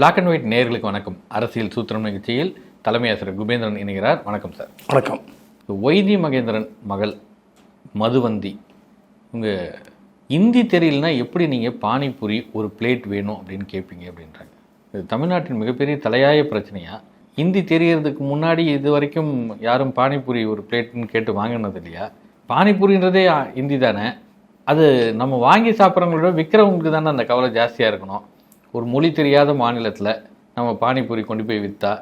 Black and white நேயர்களுக்கு வணக்கம். அரசியல் சூத்திரம் நிகழ்ச்சியில் தலைமை ஆசிரியர் குபேந்திரன் இணைகிறார். வணக்கம் சார் வணக்கம். ஒய்தி மகேந்திரன் மகள் மதுவந்தி. உங்க இந்தி தெரியலனா எப்படி நீங்கள் பானிபூரி ஒரு பிளேட் வேணும் அப்படின்னு கேட்பீங்க அப்படின்றாங்க. இது தமிழ்நாட்டின் மிகப்பெரிய தலையாய பிரச்சனையா? இந்தி தெரியறதுக்கு முன்னாடி இது வரைக்கும் யாரும் பானிபூரி ஒரு பிளேட்னு கேட்டு வாங்கினது இல்லையா? பானிபூரின்றதே இந்தி தானே? அது நம்ம வாங்கி சாப்பிட்றவங்களோட விற்கிறவங்களுக்கு தானே அந்த கவலை ஜாஸ்தியாக இருக்கணும். ஒரு மொழி தெரியாத மாநிலத்தில் நம்ம பானிபூரி கொண்டு போய் விற்றா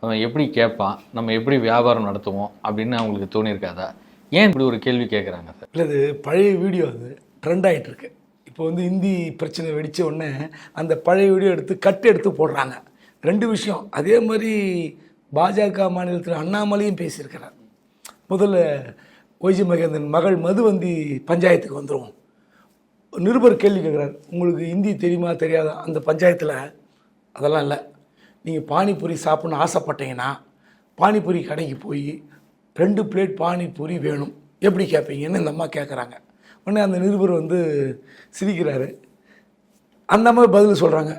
அவன் எப்படி கேட்பான்? நம்ம எப்படி வியாபாரம் நடத்துவோம்? அப்படின்னு அவங்களுக்கு தோணியிருக்காதா? ஏன் இப்படி ஒரு கேள்வி கேட்குறாங்க சார்? இல்லை இது பழைய வீடியோ அது. ட்ரெண்ட் ஆகிட்டுருக்கு இப்போ வந்து இந்தி பிரச்சனை வெடித்த உடனே அந்த பழைய வீடியோ எடுத்து கட்டு எடுத்து போடுறாங்க. ரெண்டு விஷயம். அதே மாதிரி பாஜக மாநிலத்தில் அண்ணாமலையும் பேசியிருக்கிறார். முதல்ல ஒய்ஜி மகேந்திரன் மகள் மதுவந்தி பஞ்சாயத்துக்கு வந்துருவோம். நிருபர் கேள்வி கேட்குறார் உங்களுக்கு ஹிந்தி தெரியுமா தெரியாதா? அந்த பஞ்சாயத்தில் அதெல்லாம் இல்லை. நீங்கள் பானிபூரி சாப்பிட்ணுன்னு ஆசைப்பட்டீங்கன்னா பானிபூரி கடைக்கு போய் ரெண்டு பிளேட் பானிபூரி வேணும். எப்படி கேட்பீங்கன்னு இந்த அம்மா கேட்குறாங்க. உடனே அந்த நிருபர் வந்து சிரிக்கிறாரு. அந்த அம்மா பதில் சொல்கிறாங்க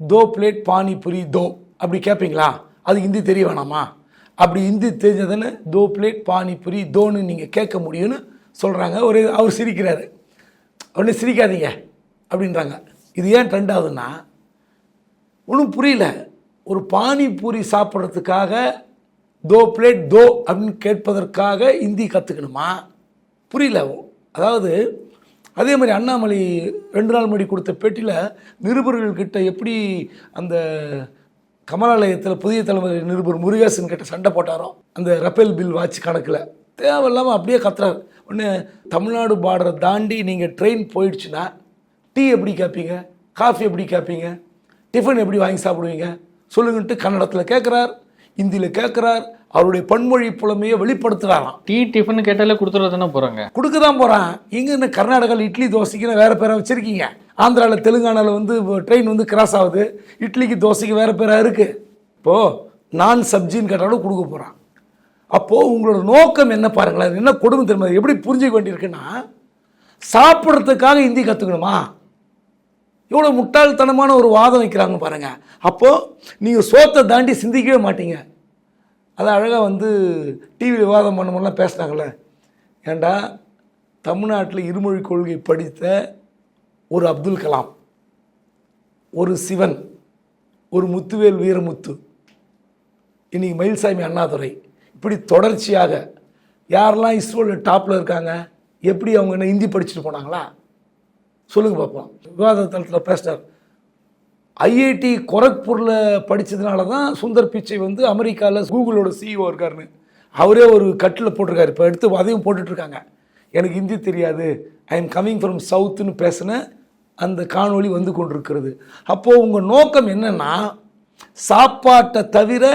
தோ பிளேட் பானிபூரி தோ. அப்படி கேட்பீங்களா? அது ஹிந்தி தெரிய வேணாமா? அப்படி ஹிந்தி தெரிஞ்சதுன்னு தோ பிளேட் பானிபூரி தோன்னு நீங்கள் கேட்க முடியும்னு சொல்கிறாங்க ஒரு அவர் சிரிக்கிறாரு. உடனே சிரிக்காதீங்க அப்படின்றாங்க. இது ஏன் ட்ரெண்ட் ஆகுதுன்னா ஒன்றும் புரியல. ஒரு பானிபூரி சாப்பிட்றதுக்காக தோ பிளேட் தோ அப்படின்னு கேட்பதற்காக இந்தி கற்றுக்கணுமா புரியல. அதாவது அதே மாதிரி அண்ணாமலை ரெண்டு நாள் முன்னாடி கொடுத்த பேட்டியில் நிருபர்கள்கிட்ட எப்படி அந்த கமலாலயத்தில் புதிய தலைமுறை நிருபர் முருகேசன் கிட்ட சண்டை போட்டாரோ அந்த ரஃபேல் பில் வாட்ச் கணக்கில். தேவையில்லாமல் அப்படியே கத்துறாரு. ஒன்று தமிழ்நாடு பார்டரை தாண்டி நீங்கள் ட்ரெயின் போயிடுச்சுன்னா டீ எப்படி கேட்பீங்க காஃபி எப்படி கேட்பீங்க டிஃபன் எப்படி வாங்கி சாப்பிடுவீங்க? சொல்லுங்கன்ட்டு கன்னடத்தில் கேட்குறார் ஹிந்தியில் கேட்குறார் அவருடைய பன்மொழி புலமையை வெளிப்படுத்துகிறாராம் டீ டிஃபன் கேட்டாலே கொடுத்துட தானே போகிறாங்க கொடுக்க தான் போகிறான் எங்கே இந்த கர்நாடகாவில் இட்லி தோசைக்குன்னு வேறு பேரை வச்சுருக்கீங்க. ஆந்திராவில் தெலுங்கானாவில் வந்து ட்ரெயின் வந்து கிராஸ் ஆகுது. இட்லிக்கு தோசைக்கு வேறு பேராக இருக்குது இப்போது நான் சப்ஜின்னு கேட்டாலும் கொடுக்க போகிறான் அப்போது உங்களோட நோக்கம் என்ன பாருங்களேன் என்ன கொடுமை தெரியுமா? எப்படி புரிஞ்சுக்க வேண்டியிருக்குன்னா சாப்பிட்றதுக்காக ஹிந்தி கற்றுக்கணுமா எவ்வளோ முட்டாள்தனமான ஒரு வாதம் வைக்கிறாங்க பாருங்கள் அப்போது நீங்கள் சோத்தை தாண்டி சிந்திக்கவே மாட்டீங்க. அது அழகாக வந்து டிவியில் விவாதம் பண்ணமெல்லாம் பேசுனாங்கள்ல ஏண்டா தமிழ்நாட்டில் இருமொழி கொள்கை படித்த ஒரு அப்துல் கலாம் ஒரு சிவன் ஒரு முத்துவேல் வீரமுத்து இன்னைக்கு மயில்சாமி அண்ணாதுரை இப்படி தொடர்ச்சியாக யாரெல்லாம் இஸ்ரோவில் டாப்பில் இருக்காங்க எப்படி அவங்க என்ன ஹிந்தி படிச்சுட்டு போனாங்களா? சொல்லுங்க பார்ப்போம். விவாத தளத்தில் பேசினார் ஐஐடி கொரக்பூரில் படித்ததுனால தான் சுந்தர் பிச்சை வந்து அமெரிக்காவில் கூகுளோட சிஇஓ இருக்காருன்னு. அவரே ஒரு கட்டில் போட்டிருக்காரு. இப்போ எடுத்து அதையும் போட்டுட்ருக்காங்க. எனக்கு ஹிந்தி தெரியாது. ஐ எம் கம்மிங் ஃப்ரம் சவுத்துன்னு பேசின அந்த காணொளி வந்து கொண்டிருக்கிறது. அப்போது உங்கள் நோக்கம் என்னென்னா சாப்பாட்டை தவிர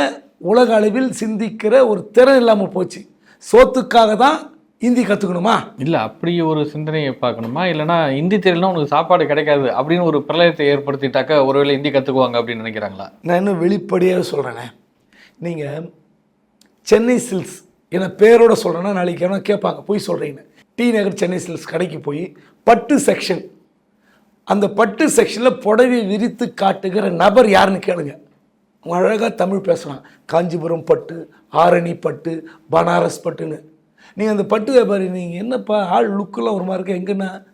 உலக அளவில் சிந்திக்கிற ஒரு திறன் இல்லாமல் போச்சு. சோத்துக்காக தான் ஹிந்தி கற்றுக்கணுமா இல்லை அப்படி ஒரு சிந்தனையை பார்க்கணுமா? இல்லைனா இந்தி தெரியலனா உனக்கு சாப்பாடு கிடைக்காது அப்படின்னு ஒரு பிரளயத்தை ஏற்படுத்திட்டாக்க ஒருவேளை இந்தி கற்றுக்குவாங்க அப்படின்னு நினைக்கிறாங்களா? நான் இன்னும் வெளிப்படையாக சொல்கிறேனே நீங்கள் சென்னை சில்க்ஸ் என்ன பேரோட சொல்கிறேன்னா நாளைக்கு எவனா கேட்பாங்க போய் சொல்கிறீங்கன்னு டி நகர் சென்னை சில்க்ஸ் கடைக்கு போய் பட்டு செக்ஷன். அந்த பட்டு செக்ஷனில் புடவை விரித்து காட்டுகிற நபர் யாருன்னு கேளுங்க. அழகாக தமிழ் பேசலாம். காஞ்சிபுரம் பட்டு ஆரணி பட்டு பனாரஸ் பட்டுன்னு. நீங்கள் அந்த பட்டு வியாபாரி நீங்கள் என்னப்பா ஆள் லுக்கெல்லாம் ஒரு மாதிரி இருக்கு? எங்கன்னா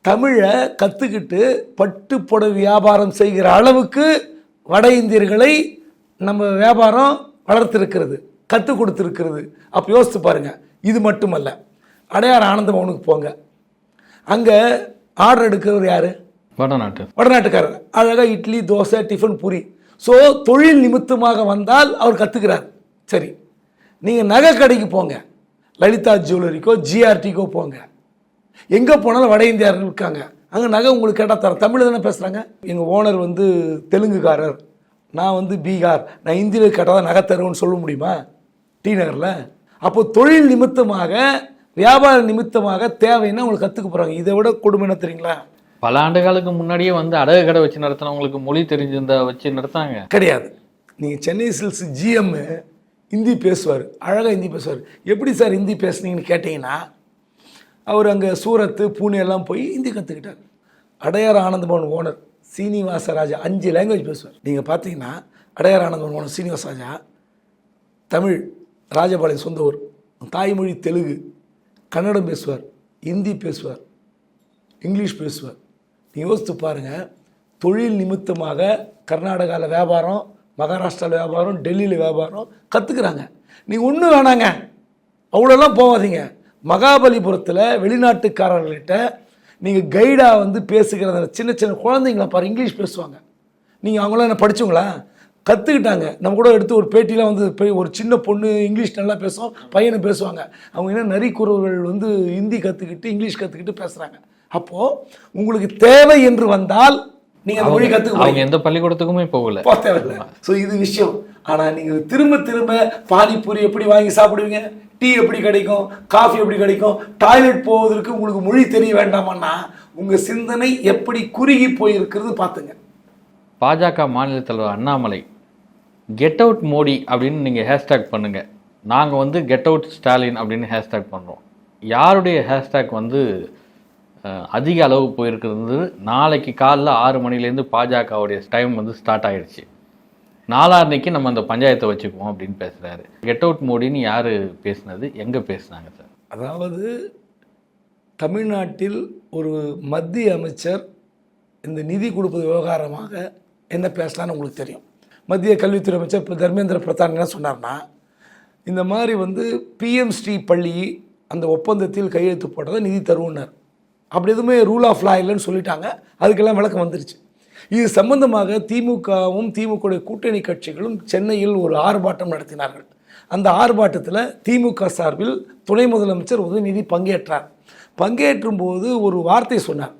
தமிழை கற்றுக்கிட்டு பட்டு புடவை வியாபாரம் செய்கிற அளவுக்கு வட இந்தியர்களை நம்ம வியாபாரம் வளர்த்துருக்கிறது கற்றுக் கொடுத்துருக்கிறது. அப்போ யோசித்து பாருங்கள் இது மட்டுமல்ல. அடையார் ஆனந்த பவனுக்கு போங்க. அங்கே ஆர்டர் எடுக்கிறவர் யார்? வடநாட்டு. வடநாட்டுக்காரர். அழகாக இட்லி தோசை டிஃபன் பூரி. ஸோ தொழில் நிமித்தமாக வந்தால் அவர் கற்றுக்கிறார் சரி. நீங்கள் நகை கடைக்கு போங்க. லலிதா ஜுவல்லரிக்கோ ஜிஆர்டிக்கோ போங்க. எங்கே போனாலும் வட இந்தியார்கள் இருக்காங்க. அங்கே நகை உங்களுக்கு கேட்டால் தர தமிழ் தானே பேசுகிறாங்க எங்கள் ஓனர் வந்து தெலுங்குக்காரர் நான் வந்து பீகார். நான் இந்தியில் கேட்டால் தான் நகை தருவேன்னு சொல்ல முடியுமா? டி நகரில். அப்போ தொழில் நிமித்தமாக வியாபார நிமித்தமாக தேவைன்னா உங்களுக்கு கற்றுக்க போகிறாங்க இதை விட கொடுமை என்ன தெரியுங்களா? பல ஆண்டுகளுக்கு முன்னாடியே வந்து அடகு கடை வச்சு நடத்தினவங்களுக்கு மொழி தெரிஞ்சிருந்தா வச்சு நடத்தாங்க. கிடையாது. நீங்கள் சென்னை சில்ஸ் ஜிஎம் ஹிந்தி பேசுவார். அழகாக ஹிந்தி பேசுவார். எப்படி சார் ஹிந்தி பேசுனீங்கன்னு கேட்டிங்கன்னா அவர் அங்கே சூரத்து பூனே எல்லாம் போய் ஹிந்தி கற்றுக்கிட்டார் அடையார் ஆனந்தபவன் ஓனர் சீனிவாச ராஜா அஞ்சு லாங்குவேஜ் பேசுவார். நீங்கள் பார்த்தீங்கன்னா அடையார் ஆனந்தபவன் சீனிவாச ராஜா தமிழ் ராஜபாளையம் சொந்த ஊர் தாய்மொழி தெலுங்கு கன்னடம் பேசுவார் ஹிந்தி பேசுவார் இங்கிலீஷ் பேசுவார். நீ யோசித்து பாருங்கள் தொழில் நிமித்தமாக கர்நாடகாவில் வியாபாரம் மகாராஷ்டிராவில் வியாபாரம் டெல்லியில் வியாபாரம் கற்றுக்குறாங்க நீ ஒன்றும் வேணாங்க. அவ்வளோலாம் போகாதீங்க மகாபலிபுரத்தில் வெளிநாட்டுக்காரர்கள்கிட்ட நீங்கள் கைடாக வந்து பேசுகிற சின்ன சின்ன குழந்தைங்கள பாரு இங்கிலீஷ் பேசுவாங்க. நீங்கள் அவங்களாம் என்ன படிச்சவங்களா? கற்றுக்கிட்டாங்க நம்ம கூட எடுத்து ஒரு பேட்டிலாம் வந்து ஒரு சின்ன பொண்ணு இங்கிலீஷ் நல்லா பேசும் பையனை பேசுவாங்க. அவங்க என்ன நரிக்குறவர்கள் வந்து ஹிந்தி கற்றுக்கிட்டு இங்கிலீஷ் கற்றுக்கிட்டு பேசுகிறாங்க அப்போது உங்களுக்கு தேவை என்று வந்தால் நீங்கள் அந்த மொழி கற்றுக்க அவங்க எந்த பள்ளிக்கூடத்துக்குமே போகல. போக தேவையில்லை. ஸோ இது விஷயம். ஆனால் நீங்கள் திரும்ப திரும்ப பானிபூரி எப்படி வாங்கி சாப்பிடுவீங்க? டீ எப்படி கிடைக்கும்? காஃபி எப்படி கிடைக்கும்? டாய்லெட் போவதற்கு உங்களுக்கு மொழி தெரிய வேண்டாமான்னா உங்கள் சிந்தனை எப்படி குறுகி போயிருக்கிறது பார்த்துங்க. பாஜக மாநில தலைவர் அண்ணாமலை கெட் அவுட் மோடி அப்படின்னு நீங்கள் ஹேஷ்டேக் பண்ணுங்கள் நாங்கள் வந்து கெட் அவுட் ஸ்டாலின் அப்படின்னு ஹேஷ்டேக் பண்ணுறோம் யாருடைய ஹேஷ்டேக் வந்து அதிக அளவு போயிருக்கிறது. நாளைக்கு காலைல ஆறு மணிலேருந்து பாஜகவுடைய டைம் வந்து ஸ்டார்ட் ஆகிடுச்சு நாளான்னைக்கு நம்ம அந்த பஞ்சாயத்தை வச்சுக்குவோம் அப்படின்னு பேசுகிறாரு கெட் அவுட் மோடின்னு யார் பேசுனது? எங்கே பேசுனாங்க சார் அதாவது தமிழ்நாட்டில் ஒரு மத்திய அமைச்சர் இந்த நிதி கொடுப்பது விவகாரமாக என்ன பேசலான்னு உங்களுக்கு தெரியும். மத்திய கல்வித்துறை அமைச்சர் இப்போ தர்மேந்திர பிரதான் என்ன சொன்னார்னா இந்த மாதிரி வந்து பிஎம்ஸ்டி பள்ளி அந்த ஒப்பந்தத்தில் கையெழுத்து போட்டதை நிதி தருவுன்னார் அப்படி எதுவுமே ரூல் ஆஃப் லா இல்லைன்னு சொல்லிட்டாங்க. அதுக்கெல்லாம் விளக்கம் வந்துருச்சு. இது சம்பந்தமாக திமுகவும் திமுக கூட்டணி கட்சிகளும் சென்னையில் ஒரு ஆர்ப்பாட்டம் நடத்தினார்கள். அந்த ஆர்ப்பாட்டத்தில் திமுக சார்பில் துணை முதலமைச்சர் உதயநிதி பங்கேற்றார். பங்கேற்றும் போது ஒரு வார்த்தை சொன்னார்.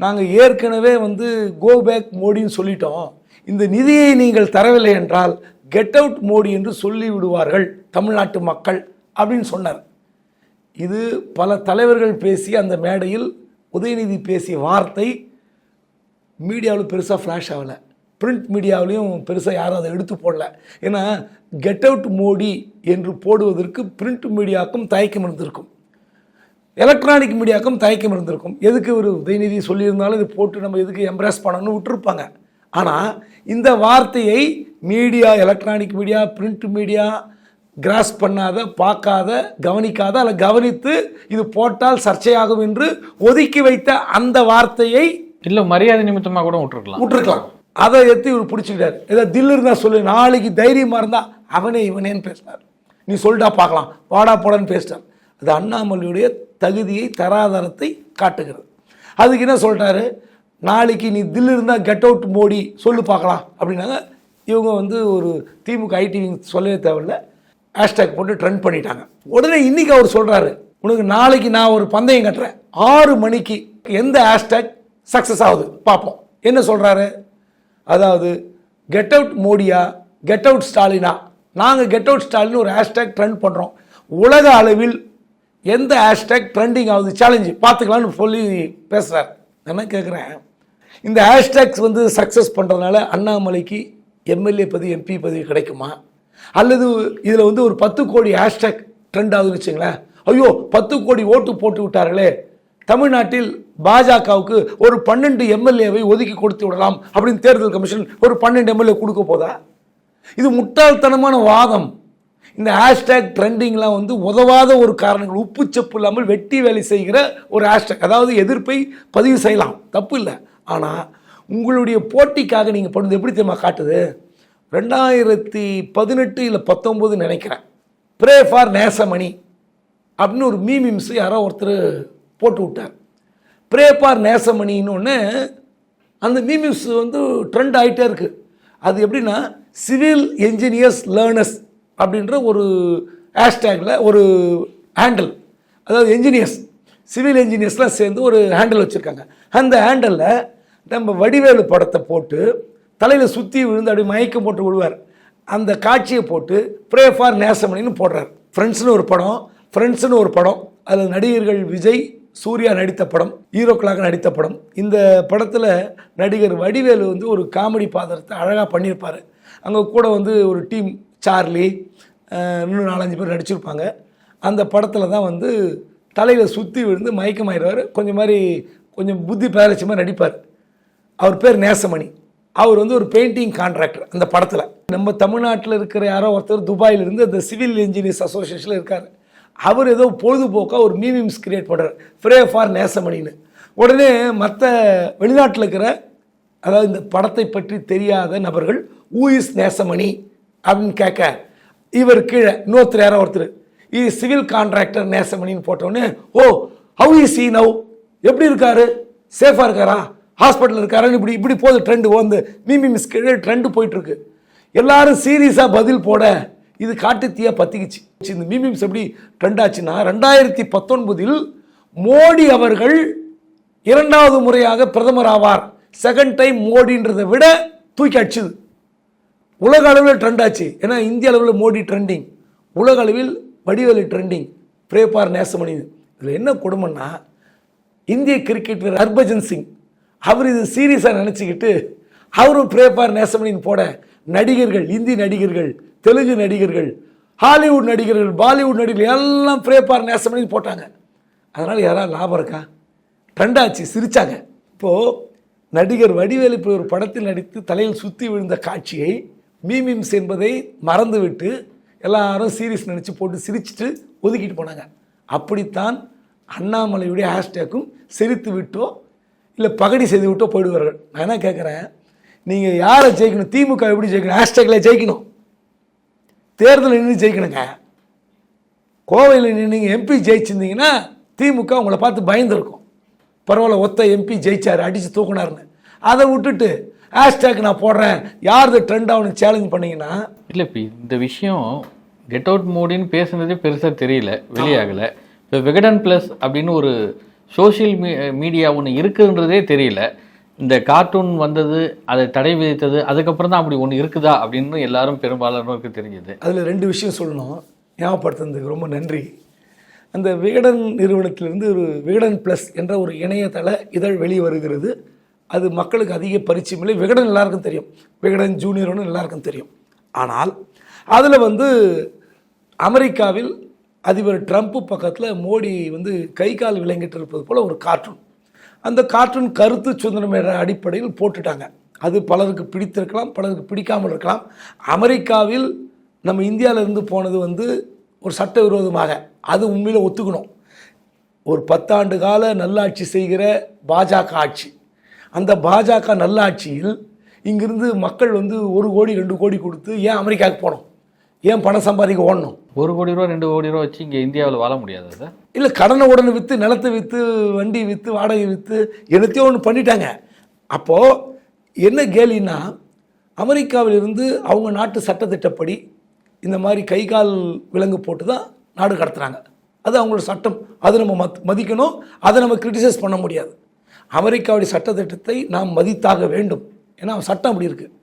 நாங்கள் ஏற்கனவே வந்து கோ பேக் மோடின்னு சொல்லிட்டோம். இந்த நிதியை நீங்கள் தரவில்லை என்றால் கெட் அவுட் மோடி என்று சொல்லி விடுவார்கள் தமிழ்நாட்டு மக்கள் அப்படின்னு சொன்னார். இது பல தலைவர்கள் பேசி அந்த மேடையில் உதயநிதி பேசிய வார்த்தை மீடியாவில் பெருசாக ஃப்ளாஷ் ஆகலை. பிரிண்ட் மீடியாவிலையும் பெருசாக யாரும் அதை எடுத்து போடல. ஏன்னா கெட் அவுட் மோடி என்று போடுவதற்கு பிரிண்ட் மீடியாவுக்கும் தயக்கம் இருந்திருக்கும். எலக்ட்ரானிக் மீடியாவுக்கும் தயக்கம் இருந்திருக்கும். எதுக்கு ஒரு உதயநிதி சொல்லியிருந்தாலும் இது போட்டு நம்ம எதுக்கு எம்ப்ரேஸ் பண்ணணும்னு விட்டுருப்பாங்க. ஆனால் இந்த வார்த்தையை media electronic media print media cross பண்ணாத பார்க்காத கவனிக்காத அல்ல கவனித்து இது போட்டால் சர்ச்சையாகும் என்று ஒதுக்கி வைத்த அந்த வார்த்தையை இல்லை மரியாதை நிமித்தமாக கூட விட்டுருக்கலாம் விட்டுருக்கலாம் அதை எடுத்து இவர் பிடிச்சிக்கிட்டார். ஏதோ தில் இருந்தா சொல்லு நாளைக்கு தைரியமாக இருந்தால் அவனே இவனேன்னு பேசினார். நீ சொல்லிட்டா பார்க்கலாம். வாடா போடான்னு பேசிட்டார். அது அண்ணாமலையுடைய தகுதியை தராதரத்தை காட்டுகிறது. அதுக்கு என்ன சொல்லிட்டாரு? நாளைக்கு நீ தில் இருந்தால் கெட் அவுட் மோடி சொல்லு பார்க்கலாம். அப்படின்னாங்க. இவங்க வந்து ஒரு திமுக ஐடி சொல்லவே தேவையில்ல. ஹேஷ்டேக் போட்டு ட்ரெண்ட் பண்ணிட்டாங்க. உடனே இன்றைக்கி அவர் சொல்கிறாரு உனக்கு நாளைக்கு நான் ஒரு பந்தயம் கட்டுறேன். ஆறு மணிக்கு எந்த ஹேஷ்டேக் சக்ஸஸ் ஆகுது? பார்ப்போம். என்ன சொல்கிறாரு அதாவது கெட் அவுட் மோடியா கெட் அவுட் ஸ்டாலினா நாங்கள் கெட் அவுட் ஸ்டாலின் ஒரு ஹேஷ்டேக் ட்ரெண்ட் பண்ணுறோம் உலக அளவில் எந்த ஹேஷ்டேக் ட்ரெண்டிங் ஆகுது? சேலஞ்சு பார்த்துக்கலாம்னு சொல்லி பேசுகிறார் என்ன கேட்குறேன் இந்த ஹேஷ்டேக்ஸ் வந்து சக்ஸஸ் பண்ணுறதுனால அண்ணாமலைக்கு எம்எல்ஏ பதவி எம்பி பதவி கிடைக்குமா? அல்லது இதில் வந்து ஒரு பத்து கோடி ஹேஷ்டேக் ட்ரெண்ட் ஆகுதுன்னு வச்சுங்களேன். ஐயோ பத்து கோடி ஓட்டு போட்டு விட்டார்களே. தமிழ்நாட்டில் பாஜகவுக்கு ஒரு பன்னெண்டு எம்எல்ஏவை ஒதுக்கி கொடுத்து விடலாம் அப்படின்னு தேர்தல் கமிஷன் ஒரு பன்னெண்டு எம்எல்ஏ கொடுக்க போதா? இது முட்டாள்தனமான வாதம். இந்த ஹேஷ்டேக் ட்ரெண்டிங்லாம் வந்து உதவாத ஒரு காரணங்கள் உப்பு செப்பு இல்லாமல் வெட்டி வேலை செய்கிற ஒரு ஹேஷ்டேக் அதாவது எதிர்ப்பை பதிவு செய்யலாம். தப்பு இல்லை. ஆனால் உங்களுடைய போட்டிக்காக நீங்கள் பண்ணுறது எப்படி தெரியுமா காட்டுது? ரெண்டாயிரத்தி பதினெட்டு இல்லை பத்தொம்போது நினைக்கிறேன். ப்ரே ஃபார் நேசமணி அப்படின்னு ஒரு மீமிம்ஸ் யாரோ ஒருத்தர் போட்டு விட்டார். ப்ரே ஃபார் நேசமணின்னு ஒன்று அந்த மீமிம்ஸ் வந்து ட்ரெண்ட் ஆகிட்டே இருக்குது அது எப்படின்னா சிவில் என்ஜினியர்ஸ் லேர்னர்ஸ் அப்படின்ற ஒரு ஹேஷ்டேக்கில் ஒரு ஹேண்டில் அதாவது என்ஜினியர்ஸ் சிவில் என்ஜினியர்ஸ்லாம் சேர்ந்து ஒரு ஹேண்டில் வச்சுருக்காங்க. அந்த ஹேண்டலில் நம்ம வடிவேலு படத்தை போட்டு தலையில் சுற்றி விழுந்து அப்படியே மயக்கம் போட்டு விடுவார் அந்த காட்சியை போட்டு ப்ரே ஃபார் நேசமணின்னு போடுறார். ஃப்ரெண்ட்ஸ்னு ஒரு படம் ஃப்ரெண்ட்ஸ்னு ஒரு படம் அதில் நடிகர்கள் விஜய் சூர்யா நடித்த படம் ஹீரோக்களாக நடித்த படம். இந்த படத்தில் நடிகர் வடிவேலு வந்து ஒரு காமெடி பாத்திரத்தை அழகாக பண்ணியிருப்பார். அங்கே கூட வந்து ஒரு டீம் சார்லி இன்னும் நாலஞ்சு பேர் நடிச்சிருப்பாங்க. அந்த படத்தில் தான் வந்து தலையில் சுற்றி விழுந்து மயக்கமாயிடுவார். கொஞ்சம் மாதிரி கொஞ்சம் புத்தி பேரட்சி மாதிரி நடிப்பார். அவர் பேர் நேசமணி அவர் வந்து ஒரு பெயிண்டிங் கான்ட்ராக்டர் அந்த படத்தில். நம்ம தமிழ்நாட்டில் இருக்கிற யாரோ ஒருத்தர் துபாயிலிருந்து அந்த சிவில் இன்ஜினியர்ஸ் அசோசியேஷனில் இருக்கார். அவர் ஏதோ பொழுதுபோக்காக ஒரு மீமிம்ஸ் கிரியேட் பண்ணுறார் ஃப்ரே ஃபார் நேசமணின்னு. உடனே மற்ற வெளிநாட்டில் இருக்கிற அதாவது இந்த படத்தை பற்றி தெரியாத நபர்கள் ஊ இஸ் நேசமணி? அப்படின்னு கேட்க இவர் கீழே இன்னொருத்தர் யாரோ ஒருத்தர் இது சிவில் கான்ட்ராக்டர் நேசமணின்னு போட்டோடனே oh how is he now எப்படி இருக்காரு? சேஃபாக இருக்காரா? ஹாஸ்பிட்டல் இருக்காருன்னு இப்படி இப்படி போகுது ட்ரெண்டு வந்து. மீமி மிஸ் கீழே ட்ரெண்டு போயிட்டுருக்கு. எல்லாரும் சீரியஸாக பதில் போட இது காட்டுத்தீயாக பற்றிக்குச்சு இந்த மீமிம்ஸ் எப்படி ட்ரெண்ட் ஆச்சுன்னா ரெண்டாயிரத்தி பத்தொன்பதில் மோடி அவர்கள் இரண்டாவது முறையாக பிரதமர் ஆவார். செகண்ட் டைம் மோடின்றதை விட தூக்கி அடிச்சுது. உலக அளவில் ட்ரெண்ட் ஆச்சு. ஏன்னா இந்திய அளவில் மோடி ட்ரெண்டிங் உலக அளவில் வடிவேலு ட்ரெண்டிங் பிரேபார் நேசமணி இதில் என்ன கொடுமைன்னா இந்திய கிரிக்கெட் வீரர் ஹர்பஜன் சிங் அவர் இது சீரியஸாக நினச்சிக்கிட்டு அவரும் பிரேபார் நேசமணின்னு போட நடிகர்கள் இந்தி நடிகர்கள் தெலுங்கு நடிகர்கள் ஹாலிவுட் நடிகர்கள் பாலிவுட் நடிகர்கள் எல்லாம் பிரேப்பார் நேசமணின்னு போட்டாங்க. அதனால் யாராவது லாபம் இருக்கா? ட்ரெண்டாச்சு சிரித்தாங்க இப்போது நடிகர் வடிவேலு இப்போ ஒரு படத்தில் நடித்து தலையில் சுற்றி விழுந்த காட்சியை மீமிம்ஸ் என்பதை மறந்துவிட்டு எல்லாரும் சீரியஸ் நினச்சி போட்டு சிரிச்சிட்டு ஒதுக்கிட்டு போனாங்க. அப்படித்தான் அண்ணாமலையுடைய ஹேஷ்டேக்கும் சிரித்து விட்டோ இல்லை பகடி செய்து விட்டோ போயிடுவார்கள். நான் என்ன கேட்குறேன் நீங்கள் யாரை ஜெயிக்கணும்? திமுக எப்படி ஜெயிக்கணும்? ஹேஷ்டேக்கில் ஜெயிக்கணும். தேர்தலில் நின்று ஜெயிக்கணுங்க. கோவையில் நீங்கள் எம்பி ஜெயிச்சிருந்தீங்கன்னா திமுக உங்களை பார்த்து பயந்துருக்கும். பரவாயில்ல ஒத்த எம்பி ஜெயிச்சார் அடித்து தூக்குனாருன்னு. அதை விட்டுட்டு ஹேஷ்டேக் நான் போடுறேன். யார் ட்ரெண்ட் ஆகணும் சேலஞ்ச் பண்ணீங்கன்னா? இல்லை இப்போ இந்த விஷயம் கெட் அவுட் மோடின்னு பேசுனதே பெருசாக தெரியல வெளியாகலை. இப்போ விகடன் ப்ளஸ் அப்படின்னு ஒரு சோஷியல் மீ மீடியா ஒன்று இருக்குன்றதே தெரியல. இந்த கார்ட்டூன் வந்தது அதை தடை விதித்தது அதுக்கப்புறம் தான் அப்படி ஒன்று இருக்குதா அப்படின்னு எல்லாரும் பெரும்பாலானோருக்கு தெரிஞ்சது அதில் ரெண்டு விஷயம் சொல்லணும். ஞாபகப்படுத்துறதுக்கு ரொம்ப நன்றி. அந்த விகடன் நிறுவனத்திலிருந்து ஒரு விகடன் ப்ளஸ் என்ற ஒரு இணையதள இதழ் வெளியே வருகிறது அது மக்களுக்கு அதிக பரிச்சயம் இல்லை. விகடன் எல்லாருக்கும் தெரியும். விகடன் ஜூனியர்னு எல்லாருக்கும் தெரியும். ஆனால் அதில் வந்து அமெரிக்காவில் அதிபர் ட்ரம்ப் பக்கத்தில் மோடி வந்து கை கால் விளங்கிட்டு இருப்பது போல் ஒரு கார்ட்டூன். அந்த கார்ட்டூன் கருத்து சுதந்திரம் என்ற அடிப்படையில் போட்டுட்டாங்க. அது பலருக்கு பிடித்திருக்கலாம் பலருக்கு பிடிக்காமல் இருக்கலாம். அமெரிக்காவில் நம்ம இந்தியாவிலேருந்து போனது வந்து ஒரு சட்டவிரோதமாக. அது உண்மையில் ஒத்துக்கணும். ஒரு பத்தாண்டு கால நல்லாட்சி செய்கிற பாஜக ஆட்சி. அந்த பாஜக நல்லாட்சியில் இங்கிருந்து மக்கள் வந்து ஒரு கோடி ரெண்டு கோடி கொடுத்து ஏன் அமெரிக்காவுக்கு போனோம்? ஏன் பணம் சம்பாதிக்க ஓடணும்? ஒரு கோடி ரூபா ரெண்டு கோடி ரூபா வச்சு இங்கே இந்தியாவில் வாழ முடியாது இல்லை கடனை உடனே விற்று நிலத்தை விற்று வண்டி விற்று வாடகை விற்று என்னத்தையோ ஒன்று பண்ணிட்டாங்க. அப்போது என்ன கேலின்னா அமெரிக்காவிலிருந்து அவங்க நாட்டு சட்டத்திட்டப்படி இந்த மாதிரி கை கால் விலங்கு போட்டு தான் நாடு கடத்துறாங்க. அது அவங்களோட சட்டம். அது நம்ம மத் மதிக்கணும். அதை நம்ம கிரிட்டிசைஸ் பண்ண முடியாது. அமெரிக்காவுடைய சட்டத்திட்டத்தை நாம் மதித்தாக வேண்டும். ஏன்னா அவன் சட்டம் அப்படி இருக்குது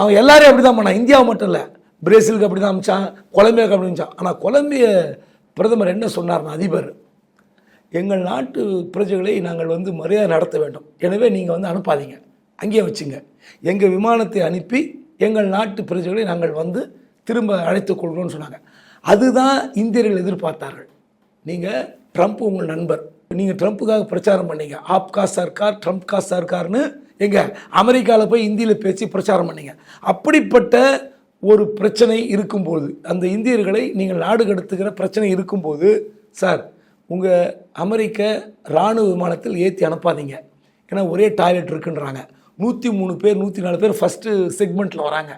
அவன் எல்லாரையும் அப்படி தான் பண்ணான். இந்தியாவை மட்டும் இல்லை. பிரேசிலுக்கு அப்படி தான் அமிச்சான் கொலம்பியாவுக்கு அப்படி அமிச்சான் ஆனால் கொலம்பிய பிரதமர் என்ன சொன்னார்னா அதிபர் எங்கள் நாட்டு பிரஜைகளை நாங்கள் வந்து மரியாதை நடத்த வேண்டும். எனவே நீங்கள் வந்து அனுப்பாதீங்க. அங்கேயே வச்சுங்க. எங்கள் விமானத்தை அனுப்பி எங்கள் நாட்டு பிரஜைகளை நாங்கள் வந்து திரும்ப அழைத்துக் கொள்கிறோம்னு சொன்னாங்க. அதுதான் இந்தியர்கள் எதிர்பார்த்தார்கள். நீங்கள் ட்ரம்ப் உங்கள் நண்பர். நீங்கள் ட்ரம்ப்புக்காக பிரச்சாரம் பண்ணீங்க. ஆப்கா சர்க்கார் ட்ரம்ப் கா சர்க்கார்னு எங்கள் அமெரிக்காவில் போய் இந்தியில் பேசி பிரச்சாரம் பண்ணீங்க. அப்படிப்பட்ட ஒரு பிரச்சனை இருக்கும்போது அந்த இந்தியர்களை நீங்கள் நாடு கடத்துகிற பிரச்சனை இருக்கும்போது சார் உங்கள் அமெரிக்க இராணுவ விமானத்தில் ஏற்றி அனுப்பாதீங்க. ஏன்னா ஒரே டாய்லெட் இருக்குன்றாங்க. நூற்றி மூணு பேர் நூற்றி நாலு பேர் ஃபஸ்ட்டு செக்மெண்ட்டில் வராங்க.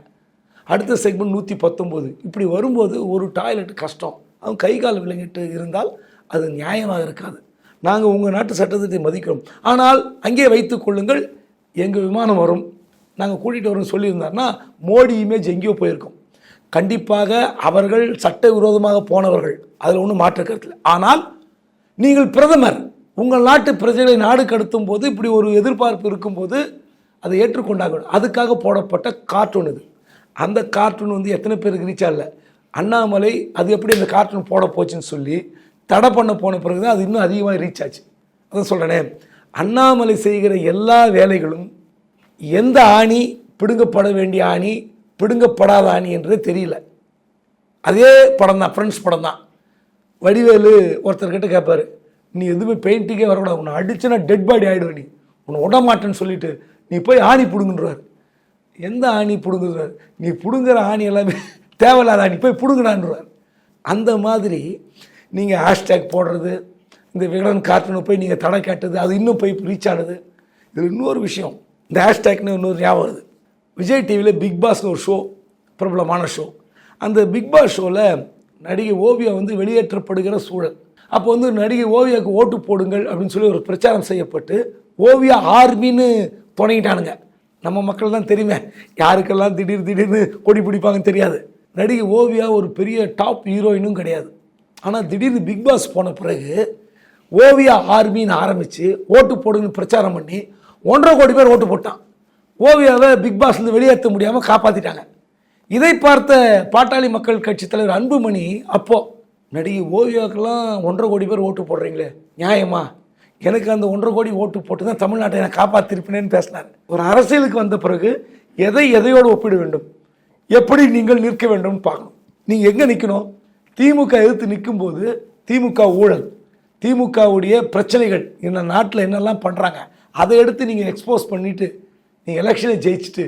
அடுத்த செக்மெண்ட் நூற்றி பத்தொம்போது. இப்படி வரும்போது ஒரு டாய்லெட் கஷ்டம். அவங்க கை கால் விளங்கிட்டு இருந்தால் அது நியாயமாக இருக்காது. நாங்கள் உங்கள் நாட்டு சட்டத்திட்டத்தை மதிக்கிறோம். ஆனால் அங்கே வைத்துக் கொள்ளுங்கள் எங்கள் விமானம் வரும். நாங்கள் கூட்டிகிட்டு வரோம் சொல்லியிருந்தாருன்னா மோடி இமேஜ் எங்கேயோ போயிருக்கும். கண்டிப்பாக அவர்கள் சட்டவிரோதமாக போனவர்கள் அதில் ஒன்றும் மாற்றக்கருத்தில் ஆனால் நீங்கள் பிரதமர் உங்கள் நாட்டு பிரஜைகளை நாடு கடத்தும் போது இப்படி ஒரு எதிர்பார்ப்பு இருக்கும்போது அதை ஏற்றுக்கொண்டாக அதுக்காக போடப்பட்ட கார்ட்டூன் இது. அந்த கார்ட்டூன் வந்து எத்தனை பேருக்கு ரீச் ஆகல அண்ணாமலை அது எப்படி அந்த கார்ட்டூன் போட போச்சுன்னு சொல்லி தடை பண்ண போன பிறகு தான் அது இன்னும் அதிகமாக ரீச் ஆச்சு. அதான் சொல்கிறேனே அண்ணாமலை செய்கிற எல்லா வேலைகளும் எந்த ஆணி பிடுங்கப்பட வேண்டிய ஆணி பிடுங்கப்படாத ஆணி என்று தெரியல. அதே படம் தான் ஃப்ரெண்ட்ஸ் படம் தான் வடிவேலு ஒருத்தர்கிட்ட கேட்பார் நீ எதுவுமே பெயிண்டிங்கே வரக்கூடாது. உன்னை அடிச்சுன்னா டெட் பாடி ஆகிடுவே நீ. உன்னை விட மாட்டேன்னு சொல்லிட்டு நீ போய் ஆணி பிடுங்குன்றார். எந்த ஆணி பிடுங்குறார் நீ பிடுங்குற ஆணி எல்லாமே தேவையில்லாத ஆணி போய் பிடுங்குடான்றார். அந்த மாதிரி நீங்கள் ஹேஷ்டேக் போடுறது இந்த விகடன் கார்ட்டூனை போய் நீங்கள் தடை கேட்டது அது இன்னும் போய் ரீச் ஆனது. இது இன்னொரு விஷயம் இந்த ஹேஷ்டேக்னு இன்னொரு ஞாபகம் வருது. விஜய் டிவியில் பிக் பாஸ்னு ஒரு ஷோ பிரபலமான ஷோ அந்த பிக் பாஸ் ஷோவில் நடிகை ஓவியா வந்து வெளியேற்றப்படுகிற சூழல். அப்போ வந்து நடிகை ஓவியாவுக்கு ஓட்டு போடுங்கள் அப்படின்னு சொல்லி ஒரு பிரச்சாரம் செய்யப்பட்டு ஓவியா ஆர்மின்னு தொடங்கிட்டானுங்க நம்ம மக்கள் தான் தெரியுமே யாருக்கெல்லாம் திடீர் திடீர்னு கொடி பிடிப்பாங்கன்னு தெரியாது. நடிகை ஓவியா ஒரு பெரிய டாப் ஹீரோயினும் கிடையாது. ஆனால் திடீர்னு பிக் பாஸ் போன பிறகு ஓவியா ஆர்மின்னு ஆரம்பித்து ஓட்டு போடுங்கன்னு பிரச்சாரம் பண்ணி ஒன்றரை கோடி பேர் ஓட்டு போட்டான். ஓவியாவை பிக் பாஸ்லேருந்து வெளியேற்ற முடியாமல் காப்பாற்றிட்டாங்க இதை பார்த்த பாட்டாளி மக்கள் கட்சி தலைவர் அன்புமணி அப்போது நடிகை ஓவியாவுக்கெல்லாம் ஒன்றரை கோடி பேர் ஓட்டு போடுறீங்களே நியாயமா? எனக்கு அந்த ஒன்றரை கோடி ஓட்டு போட்டு தான் தமிழ்நாட்டை நான் காப்பாற்றிருப்பேனேன்னு பேசினார். ஒரு அரசியலுக்கு வந்த பிறகு எதை எதையோடு ஒப்பிட வேண்டும்? எப்படி நீங்கள் நிற்க வேண்டும்னு பார்க்கணும். நீங்கள் எங்கே நிற்கணும் திமுக எதிர்த்து நிற்கும்போது திமுக ஊழல் திமுகவுடைய பிரச்சனைகள் இந்த நாட்டில் என்னெல்லாம் பண்ணுறாங்க அதை எடுத்து நீங்கள் எக்ஸ்போஸ் பண்ணிவிட்டு நீங்கள் எலெக்ஷனை ஜெயிச்சுட்டு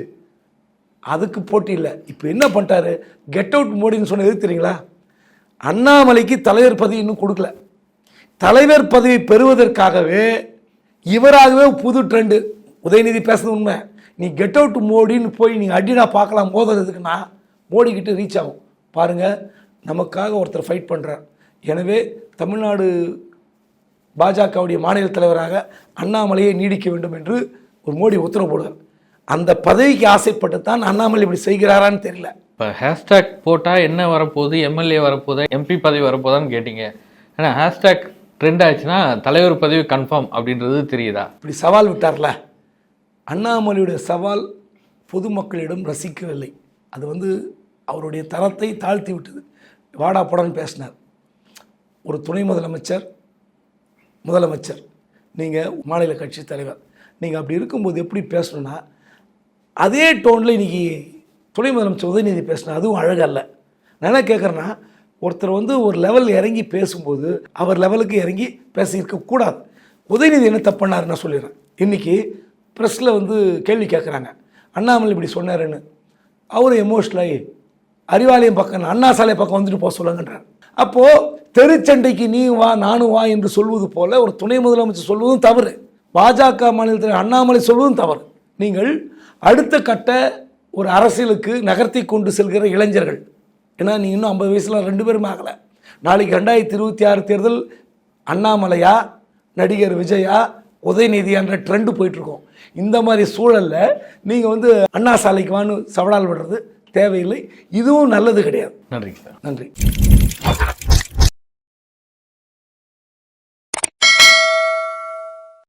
அதுக்கு போட்டி இல்லை. இப்போ என்ன பண்ணிட்டாரு? கெட் அவுட் மோடின்னு சொன்னது தெரியுங்களா? அண்ணாமலைக்கு தலைவர் பதவி இன்னும் கொடுக்கல. தலைவர் பதவி பெறுவதற்காகவே இவராகவே புது ட்ரெண்டு உதயநிதி பேசுறது உண்மை. நீ கெட் அவுட் மோடின்னு போய் நீங்கள் அடினா பார்க்கலாம் மோதுறதுக்குன்னா மோடி கிட்ட ரீச் ஆகும். பாருங்கள் நமக்காக ஒருத்தர் ஃபைட் பண்ணுறார் எனவே தமிழ்நாடு பாஜகவுடைய மாநில தலைவராக அண்ணாமலையை நீடிக்க வேண்டும் என்று ஒரு மோடி உத்தரவு போடுவார் அந்த பதவிக்கு ஆசைப்பட்டு தான் அண்ணாமலை இப்படி செய்கிறாரான்னு தெரியல. இப்போ ஹேஷ்டேக் போட்டால் என்ன வரப்போகுது? எம்எல்ஏ வரப்போதா எம்பி பதவி வரப்போதான்னு கேட்டிங்க. ஏன்னா ஹேஷ்டேக் ட்ரெண்ட் ஆச்சுன்னா தலைவர் பதவி கன்ஃபார்ம் அப்படின்றது தெரியுதா? இப்படி சவால் விட்டார்ல. அண்ணாமலையுடைய சவால் பொதுமக்களிடம் ரசிக்கவில்லை. அது வந்து அவருடைய தரத்தை தாழ்த்தி விட்டது. வாடா போடான்னு பேசினார். ஒரு துணை முதலமைச்சர் முதலமைச்சர் நீங்கள் மாநில கட்சி தலைவர் நீங்கள் அப்படி இருக்கும்போது எப்படி பேசணும்னா அதே டோனில் இன்னைக்கு துணை முதலமைச்சர் உதயநிதி பேசினா அதுவும் அழகல்ல நான் என்ன கேட்குறேன்னா ஒருத்தர் வந்து ஒரு லெவல் இறங்கி பேசும்போது அவர் லெவலுக்கு இறங்கி பேசியிருக்க கூடாது. உதயநிதி என்ன தப்பு பண்ணாருன்னு நான் சொல்லிடுறேன். இன்றைக்கி ப்ரெஸ்ஸில் வந்து கேள்வி கேட்குறாங்க அண்ணாமலை இப்படி சொன்னாருன்னு. அவர் எமோஷ்னலாகி அறிவாலயம் பக்கம் அண்ணா சாலை பக்கம் வந்துட்டு போக சொல்லுங்கன்றார். அப்போது தெருச்சண்டைக்கு நீ வா நானும் வா என்று சொல்வது போல ஒரு துணை முதலமைச்சர் சொல்வதும் தவறு. பாஜக மாநிலத்தில் அண்ணாமலை சொல்வதும் தவறு. நீங்கள் அடுத்த கட்ட ஒரு அரசியலுக்கு நகர்த்தி கொண்டு செல்கிற இளைஞர்கள். ஏன்னா நீ இன்னும் ஐம்பது வயசுல ரெண்டு பேரும் ஆகலை. நாளைக்கு ரெண்டாயிரத்தி இருபத்தி ஆறு தேர்தல் அண்ணாமலையா நடிகர் விஜயா உதயநிதியான்ற ட்ரெண்டு போயிட்டுருக்கோம். இந்த மாதிரி சூழலில் நீங்கள் வந்து அண்ணா சாலைக்கு வான்னு சவடால் விடுறது தேவையில்லை. இதுவும் நல்லது கிடையாது. நன்றி. சார் நன்றி.